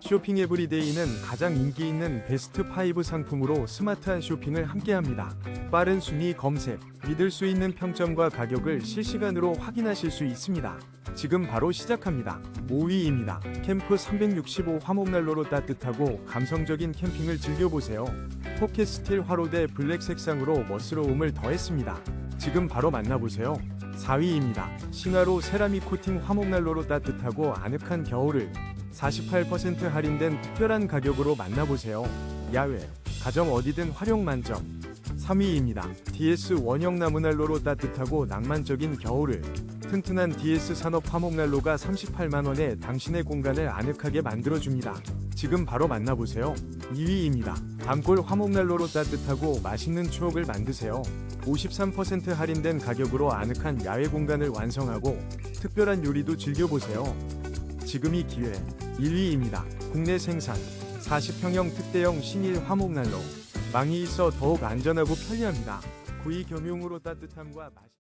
쇼핑 에브리데이는 가장 인기 있는 베스트 5 상품으로 스마트한 쇼핑을 함께합니다. 빠른 순위 검색, 믿을 수 있는 평점과 가격을 실시간으로 확인하실 수 있습니다. 지금 바로 시작합니다. 5위입니다. 캠프 365 화목난로로 따뜻하고 감성적인 캠핑을 즐겨보세요. 포켓 스틸 화로대 블랙 색상으로 멋스러움을 더했습니다. 지금 바로 만나보세요. 4위입니다. 싱하로 세라믹 코팅 화목난로로 따뜻하고 아늑한 겨울을 48% 할인된 특별한 가격으로 만나보세요. 야외, 가정 어디든 활용 만점. 3위입니다. DS 원형 나무난로로 따뜻하고 낭만적인 겨울을 튼튼한 DS 산업 화목난로가 38만원에 당신의 공간을 아늑하게 만들어줍니다. 지금 바로 만나보세요. 2위입니다. 단골 화목난로로 따뜻하고 맛있는 추억을 만드세요. 53% 할인된 가격으로 아늑한 야외 공간을 완성하고 특별한 요리도 즐겨보세요. 지금이 기회 1위입니다. 국내 생산 40평형 특대형 신일 화목난로 망이 있어 더욱 안전하고 편리합니다. 구이 겸용으로 따뜻함과 맛